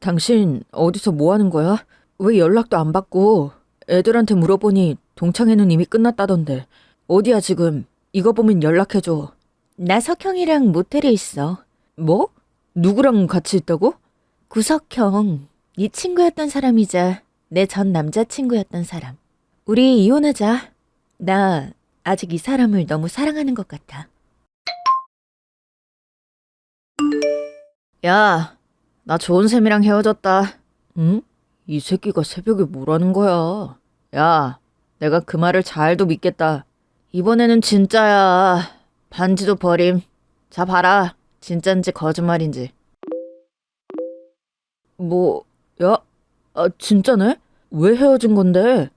당신 어디서 뭐 하는 거야? 왜 연락도 안 받고 애들한테 물어보니 동창회는 이미 끝났다던데 어디야 지금? 이거 보면 연락해줘. 나 석형이랑 모텔에 있어. 뭐? 누구랑 같이 있다고? 구석형, 네 친구였던 사람이자 내 전 남자친구였던 사람. 우리 이혼하자. 나 아직 이 사람을 너무 사랑하는 것 같아. 야, 나 좋은 쌤이랑 헤어졌다. 응? 이 새끼가 새벽에 뭐라는 거야? 야, 내가 그 말을 잘도 믿겠다. 이번에는 진짜야. 반지도 버림. 자, 봐라. 진짠지 거짓말인지. 뭐, 야, 아, 진짜네? 왜 헤어진 건데?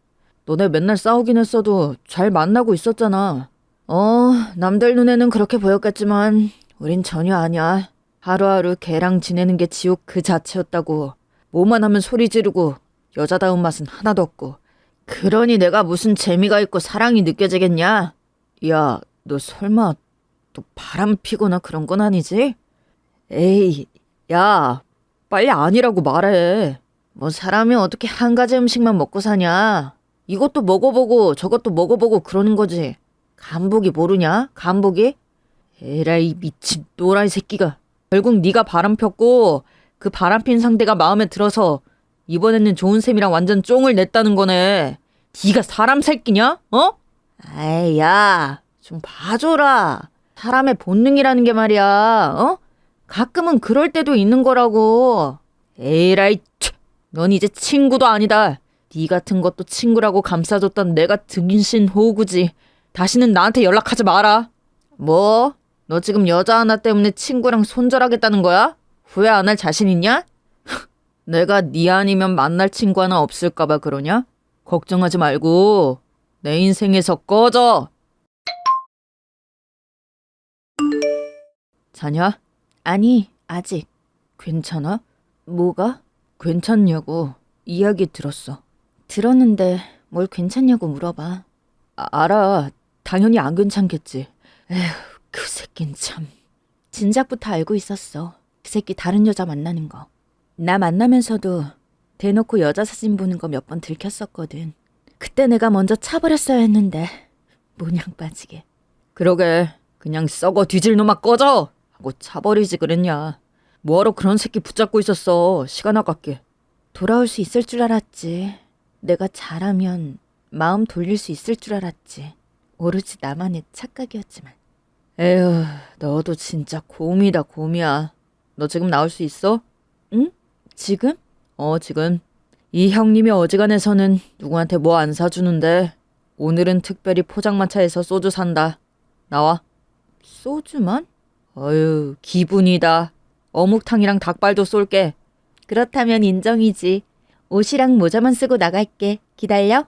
너네 맨날 싸우긴 했어도 잘 만나고 있었잖아. 어, 남들 눈에는 그렇게 보였겠지만, 우린 전혀 아니야. 하루하루 걔랑 지내는 게 지옥 그 자체였다고. 뭐만 하면 소리 지르고 여자다운 맛은 하나도 없고. 그러니 내가 무슨 재미가 있고 사랑이 느껴지겠냐? 야, 너 설마 또 바람 피거나 그런 건 아니지? 에이, 야, 빨리 아니라고 말해. 뭐 사람이 어떻게 한 가지 음식만 먹고 사냐? 이것도 먹어보고 저것도 먹어보고 그러는 거지. 간복이 모르냐? 간복이? 에라이 미친 노라이 새끼가. 결국 네가 바람 폈고 그 바람 핀 상대가 마음에 들어서 이번에는 좋은 셈이랑 완전 쫑을 냈다는 거네. 네가 사람 새끼냐? 어? 아이 야, 좀 봐줘라. 사람의 본능이라는 게 말이야. 어? 가끔은 그럴 때도 있는 거라고. 에라이, 치, 넌 이제 친구도 아니다. 네 같은 것도 친구라고 감싸줬던 내가 등신 호구지. 다시는 나한테 연락하지 마라. 뭐? 너 지금 여자 하나 때문에 친구랑 손절하겠다는 거야? 후회 안 할 자신 있냐? 내가 네 아니면 만날 친구 하나 없을까봐 그러냐? 걱정하지 말고 내 인생에서 꺼져. 자냐? 아니, 아직. 괜찮아? 뭐가? 괜찮냐고. 이야기 들었어. 들었는데 뭘 괜찮냐고 물어봐. 아, 알아. 당연히 안 괜찮겠지. 에휴, 그 새낀 참. 진작부터 알고 있었어. 그 새끼 다른 여자 만나는 거. 나 만나면서도 대놓고 여자 사진 보는 거 몇 번 들켰었거든. 그때 내가 먼저 차버렸어야 했는데 모냥 빠지게. 그러게 그냥 썩어 뒤질 놈아 꺼져 하고 차버리지 그랬냐. 뭐하러 그런 새끼 붙잡고 있었어. 시간 아깝게. 돌아올 수 있을 줄 알았지. 내가 잘하면 마음 돌릴 수 있을 줄 알았지. 오로지 나만의 착각이었지만. 에휴, 너도 진짜 곰이다, 곰이야. 너 지금 나올 수 있어? 응? 지금? 어, 지금. 이 형님이 어지간해서는 누구한테 뭐 안 사주는데 오늘은 특별히 포장마차에서 소주 산다. 나와. 소주만? 어휴, 기분이다. 어묵탕이랑 닭발도 쏠게. 그렇다면 인정이지. 옷이랑 모자만 쓰고 나갈게. 기다려.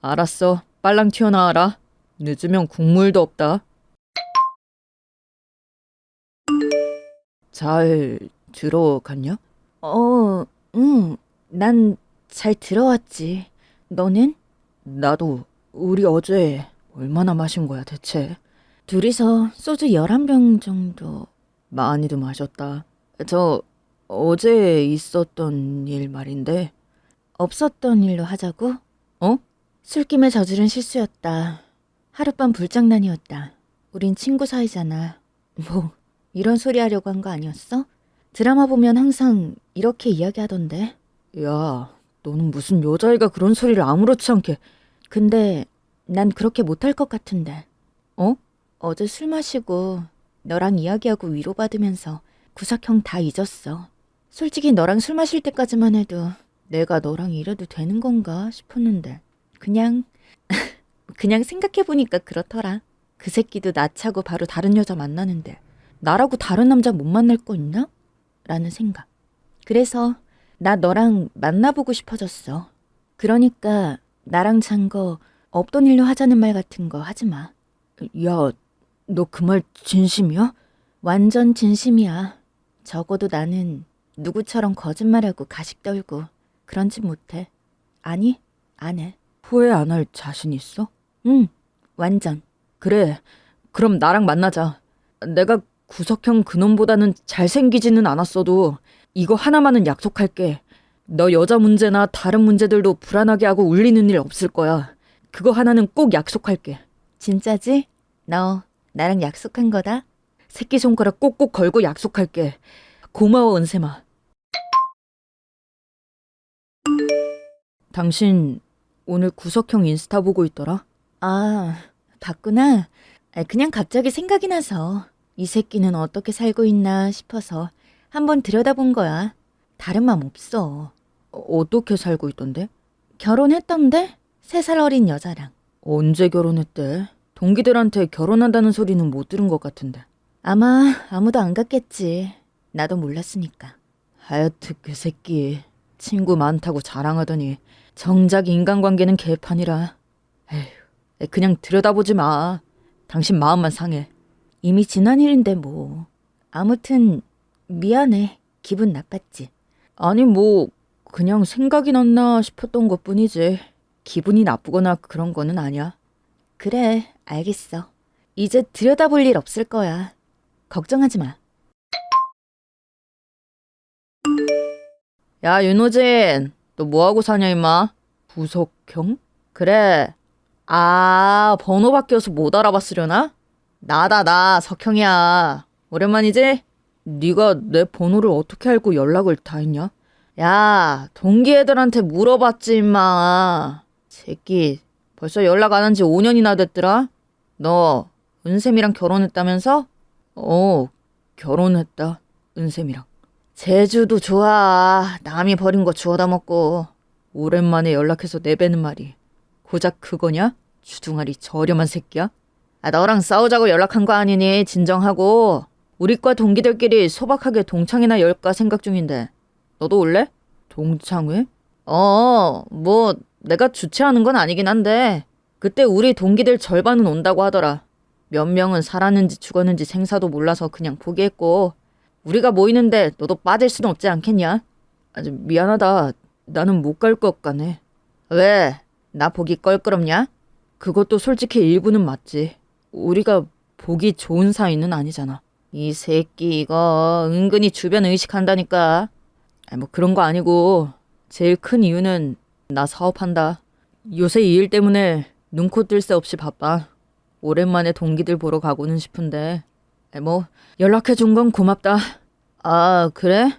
알았어. 빨랑 튀어나와라. 늦으면 국물도 없다. 잘 들어갔냐? 어, 응. 난 잘 들어왔지. 너는? 나도 우리 어제 얼마나 마신 거야 대체? 둘이서 소주 11병 정도 많이도 마셨다. 저 어제 있었던 일 말인데 없었던 일로 하자고? 어? 술김에 저지른 실수였다. 하룻밤 불장난이었다. 우린 친구 사이잖아. 뭐 이런 소리 하려고 한 거 아니었어? 드라마 보면 항상 이렇게 이야기하던데. 야, 너는 무슨 여자애가 그런 소리를 아무렇지 않게. 근데 난 그렇게 못할 것 같은데. 어? 어제 술 마시고 너랑 이야기하고 위로받으면서 구석형 다 잊었어. 솔직히 너랑 술 마실 때까지만 해도 내가 너랑 이래도 되는 건가 싶었는데 그냥 그냥 생각해보니까 그렇더라. 그 새끼도 나 차고 바로 다른 여자 만나는데 나라고 다른 남자 못 만날 거 있나? 라는 생각. 그래서 나 너랑 만나보고 싶어졌어. 그러니까 나랑 잔 거 없던 일로 하자는 말 같은 거 하지 마. 야, 너 그 말 진심이야? 완전 진심이야. 적어도 나는 누구처럼 거짓말하고 가식 떨고 그런 짓 못해. 아니, 안 해. 후회 안 할 자신 있어? 응, 완전. 그래. 그럼 나랑 만나자. 내가 구석형 그놈보다는 잘생기지는 않았어도 이거 하나만은 약속할게. 너 여자 문제나 다른 문제들도 불안하게 하고 울리는 일 없을 거야. 그거 하나는 꼭 약속할게. 진짜지? 너 나랑 약속한 거다? 새끼손가락 꼭꼭 걸고 약속할게. 고마워, 은샘아. 당신 오늘 구석형 인스타 보고 있더라? 아, 봤구나. 아, 그냥 갑자기 생각이 나서 이 새끼는 어떻게 살고 있나 싶어서 한번 들여다본 거야. 다른 맘 없어. 어 떻게 살고 있던데? 결혼했던데? 세 살 어린 여자랑. 언제 결혼했대? 동기들한테 결혼한다는 소리는 못 들은 것 같은데. 아마 아무도 안 갔겠지. 나도 몰랐으니까. 하여튼 그 새끼 친구 많다고 자랑하더니 정작 인간관계는 개판이라. 에휴, 그냥 들여다보지 마. 당신 마음만 상해. 이미 지난 일인데 뭐. 아무튼 미안해. 기분 나빴지. 아니 뭐 그냥 생각이 났나 싶었던 것 뿐이지. 기분이 나쁘거나 그런 거는 아니야. 그래, 알겠어. 이제 들여다볼 일 없을 거야. 걱정하지 마. 야, 윤호진. 너 뭐하고 사냐, 임마? 부석형? 그래. 아, 번호 바뀌어서 못 알아봤으려나? 나다, 나, 석형이야. 오랜만이지? 네가 내 번호를 어떻게 알고 연락을 다 했냐? 야, 동기 애들한테 물어봤지, 임마. 새끼, 벌써 연락 안 한 지 5년이나 됐더라? 너, 은샘이랑 결혼했다면서? 어, 결혼했다, 은샘이랑. 제주도 좋아. 남이 버린 거 주워다 먹고. 오랜만에 연락해서 내배는 말이. 고작 그거냐? 주둥아리 저렴한 새끼야? 아, 너랑 싸우자고 연락한 거 아니니? 진정하고. 우리과 동기들끼리 소박하게 동창회나 열까 생각 중인데. 너도 올래? 동창회? 어, 뭐, 내가 주최하는 건 아니긴 한데. 그때 우리 동기들 절반은 온다고 하더라. 몇 명은 살았는지 죽었는지 생사도 몰라서 그냥 포기했고. 우리가 모이는데 너도 빠질 수는 없지 않겠냐? 아주 미안하다. 나는 못 갈 것 같네. 왜? 나 보기 껄끄럽냐? 그것도 솔직히 일부는 맞지. 우리가 보기 좋은 사이는 아니잖아. 이 새끼 이거 은근히 주변 의식한다니까. 아니 뭐 그런 거 아니고 제일 큰 이유는 나 사업한다. 요새 이 일 때문에 눈코 뜰 새 없이 바빠. 오랜만에 동기들 보러 가고는 싶은데 뭐 연락해 준 건 고맙다. 아 그래?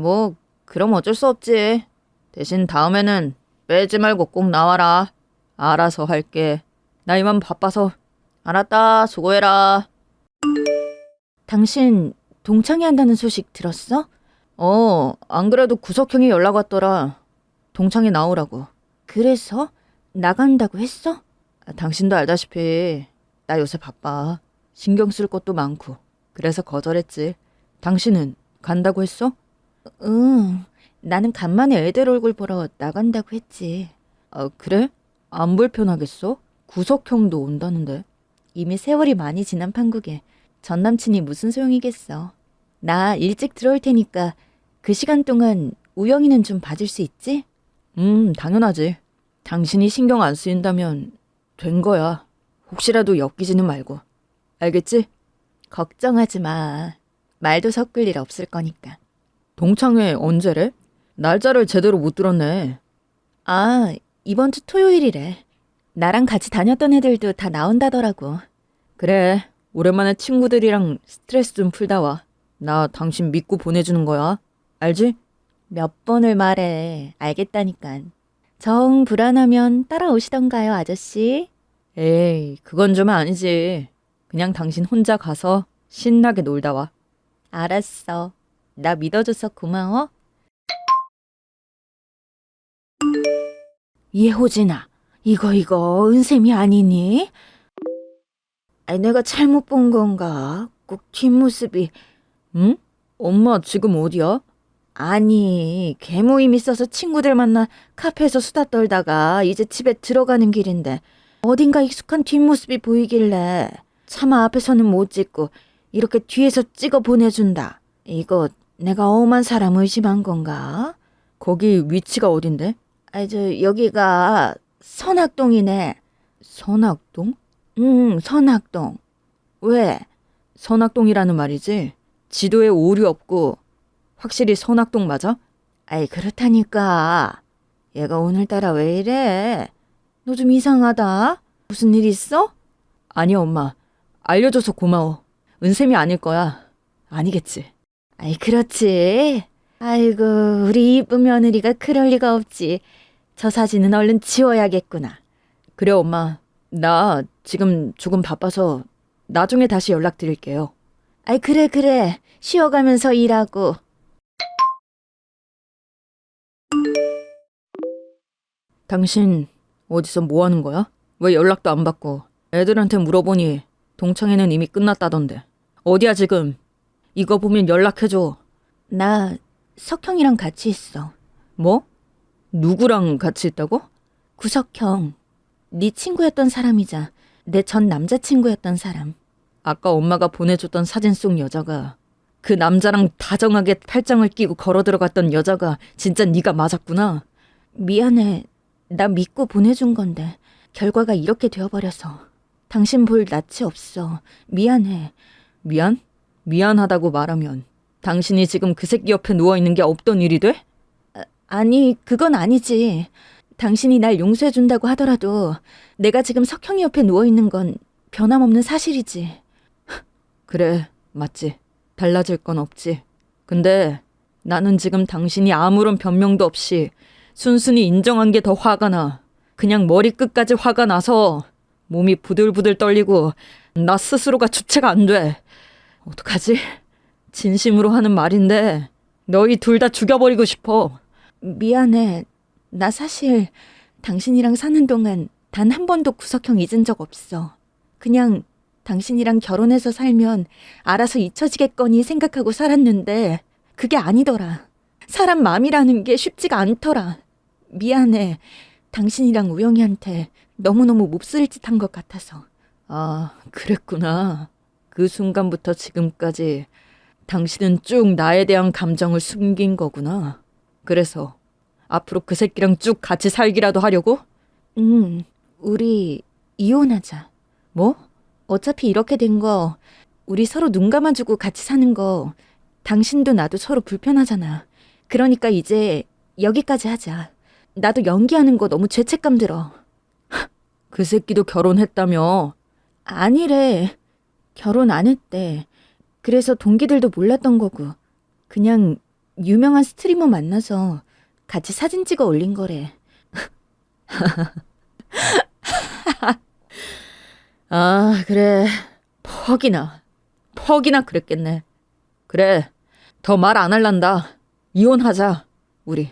뭐 그럼 어쩔 수 없지. 대신 다음에는 빼지 말고 꼭 나와라. 알아서 할게. 나 이만 바빠서. 알았다. 수고해라. 당신 동창회 한다는 소식 들었어? 어, 안 그래도 구석형이 연락 왔더라. 동창회 나오라고. 그래서 나간다고 했어? 아, 당신도 알다시피 나 요새 바빠. 신경 쓸 것도 많고. 그래서 거절했지. 당신은 간다고 했어? 응. 나는 간만에 애들 얼굴 보러 나간다고 했지. 아, 그래? 안 불편하겠어? 구석형도 온다는데. 이미 세월이 많이 지난 판국에 전 남친이 무슨 소용이겠어. 나 일찍 들어올 테니까 그 시간 동안 우영이는 좀 봐줄 수 있지? 음, 당연하지. 당신이 신경 안 쓰인다면 된 거야. 혹시라도 엮이지는 말고. 알겠지? 걱정하지 마. 말도 섞을 일 없을 거니까. 동창회 언제래? 날짜를 제대로 못 들었네. 아, 이번 주 토요일이래. 나랑 같이 다녔던 애들도 다 나온다더라고. 그래, 오랜만에 친구들이랑 스트레스 좀 풀다 와. 나 당신 믿고 보내주는 거야. 알지? 몇 번을 말해. 알겠다니깐. 정 불안하면 따라오시던가요, 아저씨? 에이, 그건 좀 아니지. 그냥 당신 혼자 가서 신나게 놀다 와. 알았어. 나 믿어줘서 고마워. 예호진아, 이거 이거 은샘이 아니니? 아니, 내가 잘못 본 건가? 꼭 뒷모습이. 응? 엄마 지금 어디야? 아니, 개모임 있어서 친구들 만나 카페에서 수다 떨다가 이제 집에 들어가는 길인데 어딘가 익숙한 뒷모습이 보이길래 차마 앞에서는 못 찍고 이렇게 뒤에서 찍어 보내준다. 이거 내가 엄한 사람 의심한 건가? 거기 위치가 어딘데? 아, 저 여기가 선악동이네. 선악동? 응, 선악동. 왜? 선악동이라는 말이지? 지도에 오류 없고 확실히 선악동 맞아? 아이 그렇다니까. 얘가 오늘따라 왜 이래? 너 좀 이상하다. 무슨 일 있어? 아니 엄마. 알려줘서 고마워. 은샘이 아닐 거야. 아니겠지. 아이 그렇지. 아이고 우리 이쁜 며느리가 그럴 리가 없지. 저 사진은 얼른 지워야겠구나. 그래 엄마. 나 지금 조금 바빠서 나중에 다시 연락드릴게요. 아이 그래 그래. 쉬어가면서 일하고. 당신 어디서 뭐 하는 거야? 왜 연락도 안 받고 애들한테 물어보니 동창회는 이미 끝났다던데. 어디야 지금? 이거 보면 연락해줘. 나 석형이랑 같이 있어. 뭐? 누구랑 같이 있다고? 구석형. 네 친구였던 사람이자 내 전 남자친구였던 사람. 아까 엄마가 보내줬던 사진 속 여자가 그 남자랑 다정하게 팔짱을 끼고 걸어 들어갔던 여자가 진짜 네가 맞았구나. 미안해. 나 믿고 보내준 건데 결과가 이렇게 되어버려서 당신 볼 낯이 없어. 미안해. 미안? 미안하다고 말하면 당신이 지금 그 새끼 옆에 누워 있는 게 없던 일이 돼? 아, 아니 그건 아니지. 당신이 날 용서해준다고 하더라도 내가 지금 석형이 옆에 누워 있는 건 변함없는 사실이지. 그래 맞지. 달라질 건 없지. 근데 나는 지금 당신이 아무런 변명도 없이 순순히 인정한 게 더 화가 나. 그냥 머리끝까지 화가 나서 몸이 부들부들 떨리고 나 스스로가 주체가 안 돼. 어떡하지? 진심으로 하는 말인데 너희 둘 다 죽여버리고 싶어. 미안해. 나 사실 당신이랑 사는 동안 단 한 번도 구석형 잊은 적 없어. 그냥 당신이랑 결혼해서 살면 알아서 잊혀지겠거니 생각하고 살았는데 그게 아니더라. 사람 마음이라는 게 쉽지가 않더라. 미안해. 당신이랑 우영이한테 너무너무 몹쓸 짓한 것 같아서. 아, 그랬구나. 그 순간부터 지금까지 당신은 쭉 나에 대한 감정을 숨긴 거구나. 그래서 앞으로 그 새끼랑 쭉 같이 살기라도 하려고? 응, 우리 이혼하자. 뭐? 어차피 이렇게 된 거 우리 서로 눈 감아주고 같이 사는 거 당신도 나도 서로 불편하잖아. 그러니까 이제 여기까지 하자. 나도 연기하는 거 너무 죄책감 들어. 그 새끼도 결혼했다며. 아니래. 결혼 안 했대. 그래서 동기들도 몰랐던 거고. 그냥 유명한 스트리머 만나서 같이 사진 찍어 올린 거래. 아, 그래. 퍽이나. 퍽이나 그랬겠네. 그래. 더 말 안 할란다. 이혼하자. 우리.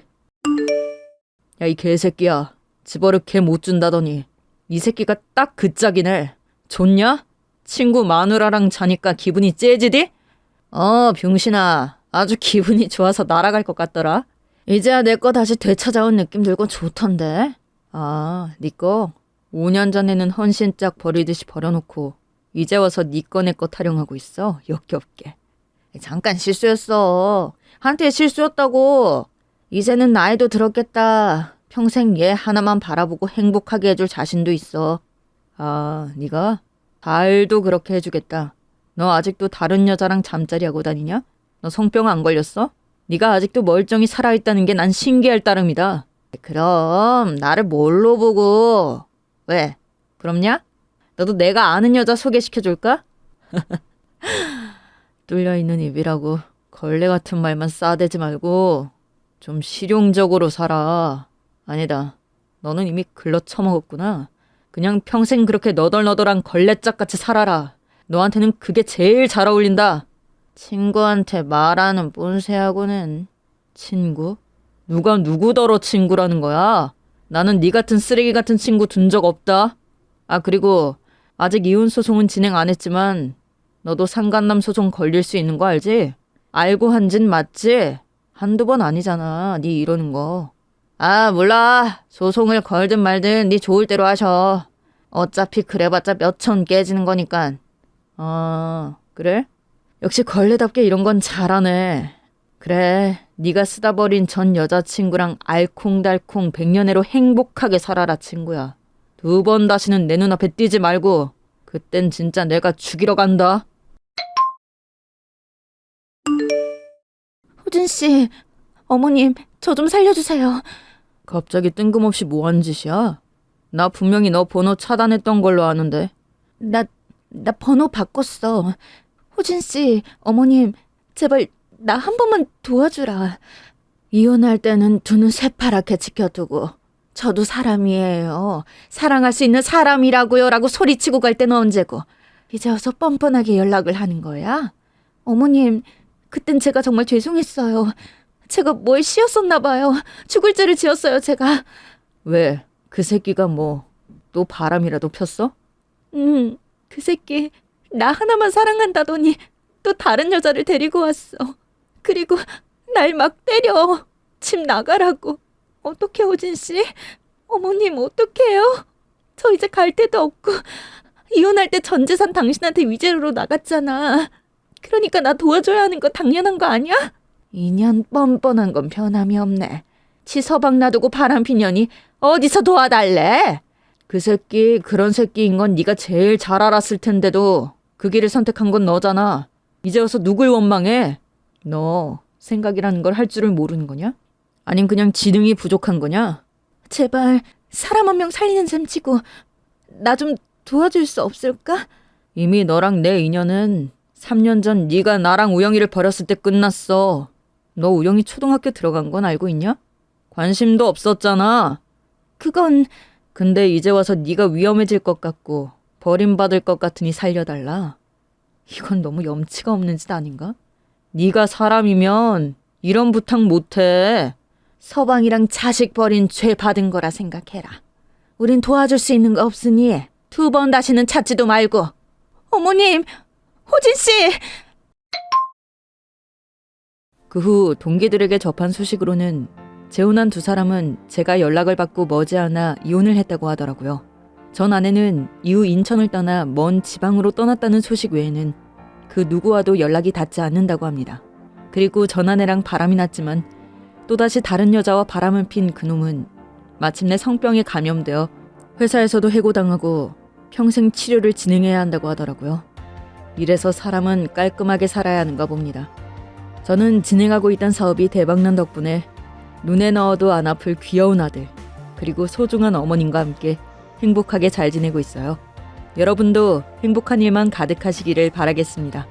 야, 이 개새끼야. 집어를 개못 준다더니. 이 새끼가 딱 그 짝이네. 좋냐? 친구 마누라랑 자니까 기분이 째지디? 어, 병신아. 아주 기분이 좋아서 날아갈 것 같더라. 이제야 내 거 다시 되찾아온 느낌 들고 좋던데. 아, 니 거? 5년 전에는 헌신짝 버리듯이 버려놓고 이제 와서 니거내 거 타령하고 있어. 역겹게. 잠깐 실수였어. 한때 실수였다고. 이제는 나이도 들었겠다. 평생 얘 하나만 바라보고 행복하게 해줄 자신도 있어. 아, 네가 잘도 그렇게 해주겠다. 너 아직도 다른 여자랑 잠자리 하고 다니냐? 너 성병 안 걸렸어? 네가 아직도 멀쩡히 살아있다는 게 난 신기할 따름이다. 그럼 나를 뭘로 보고? 왜? 그럼냐? 너도 내가 아는 여자 소개시켜줄까? 뚫려있는 입이라고 걸레 같은 말만 싸대지 말고 좀 실용적으로 살아. 아니다. 너는 이미 글러 처먹었구나. 그냥 평생 그렇게 너덜너덜한 걸레짝 같이 살아라. 너한테는 그게 제일 잘 어울린다. 친구한테 말하는 뽐새하고는 친구? 누가 누구더러 친구라는 거야? 나는 네 같은 쓰레기 같은 친구 둔 적 없다. 아 그리고 아직 이혼 소송은 진행 안 했지만 너도 상간남 소송 걸릴 수 있는 거 알지? 알고 한 짓 맞지? 한두 번 아니잖아. 네 이러는 거. 아 몰라. 소송을 걸든 말든 네 좋을 대로 하셔. 어차피 그래봤자 몇 천 깨지는 거니까. 아 그래? 역시 걸레답게 이런 건 잘하네. 그래, 네가 쓰다 버린 전 여자친구랑 알콩달콩 백년해로 행복하게 살아라 친구야. 두 번 다시는 내 눈앞에 띄지 말고 그땐 진짜 내가 죽이러 간다. 호진씨, 어머님, 저 좀 살려주세요. 갑자기 뜬금없이 뭐한 짓이야? 나 분명히 너 번호 차단했던 걸로 아는데. 나, 나 번호 바꿨어. 호진 씨, 어머님, 제발 나 한 번만 도와주라. 이혼할 때는 두눈 새파랗게 지켜두고 저도 사람이에요. 사랑할 수 있는 사람이라고요. 라고 소리치고 갈 때는 언제고. 이제 와서 뻔뻔하게 연락을 하는 거야? 어머님, 그땐 제가 정말 죄송했어요. 제가 뭘 씌었었나 봐요. 죽을 죄를 지었어요, 제가. 왜? 그 새끼가 뭐 또 바람이라도 폈어? 음, 그 새끼 나 하나만 사랑한다더니 또 다른 여자를 데리고 왔어. 그리고 날 막 때려. 집 나가라고. 어떻게 호진 씨? 어머님 어떡해요? 저 이제 갈 데도 없고 이혼할 때 전 재산 당신한테 위자료로 나갔잖아. 그러니까 나 도와줘야 하는 거 당연한 거 아니야? 인연 뻔뻔한 건 변함이 없네. 치서방 놔두고 바람 피년이 어디서 도와달래? 그 새끼 그런 새끼인 건 네가 제일 잘 알았을 텐데도 그 길을 선택한 건 너잖아. 이제 와서 누굴 원망해? 너 생각이라는 걸 할 줄을 모르는 거냐? 아님 그냥 지능이 부족한 거냐? 제발 사람 한 명 살리는 셈 치고 나 좀 도와줄 수 없을까? 이미 너랑 내 인연은 3년 전 네가 나랑 우영이를 버렸을 때 끝났어. 너 우영이 초등학교 들어간 건 알고 있냐? 관심도 없었잖아. 그건 근데 이제 와서 네가 위험해질 것 같고 버림받을 것 같으니 살려달라. 이건 너무 염치가 없는 짓 아닌가? 네가 사람이면 이런 부탁 못해. 서방이랑 자식 버린 죄 받은 거라 생각해라. 우린 도와줄 수 있는 거 없으니 두 번 다시는 찾지도 말고. 어머님, 호진 씨. 그 후 동기들에게 접한 소식으로는 재혼한 두 사람은 제가 연락을 받고 머지않아 이혼을 했다고 하더라고요. 전 아내는 이후 인천을 떠나 먼 지방으로 떠났다는 소식 외에는 그 누구와도 연락이 닿지 않는다고 합니다. 그리고 전 아내랑 바람이 났지만 또다시 다른 여자와 바람을 핀 그놈은 마침내 성병에 감염되어 회사에서도 해고당하고 평생 치료를 진행해야 한다고 하더라고요. 이래서 사람은 깔끔하게 살아야 하는가 봅니다. 저는 진행하고 있던 사업이 대박난 덕분에 눈에 넣어도 안 아플 귀여운 아들, 그리고 소중한 어머님과 함께 행복하게 잘 지내고 있어요. 여러분도 행복한 일만 가득하시기를 바라겠습니다.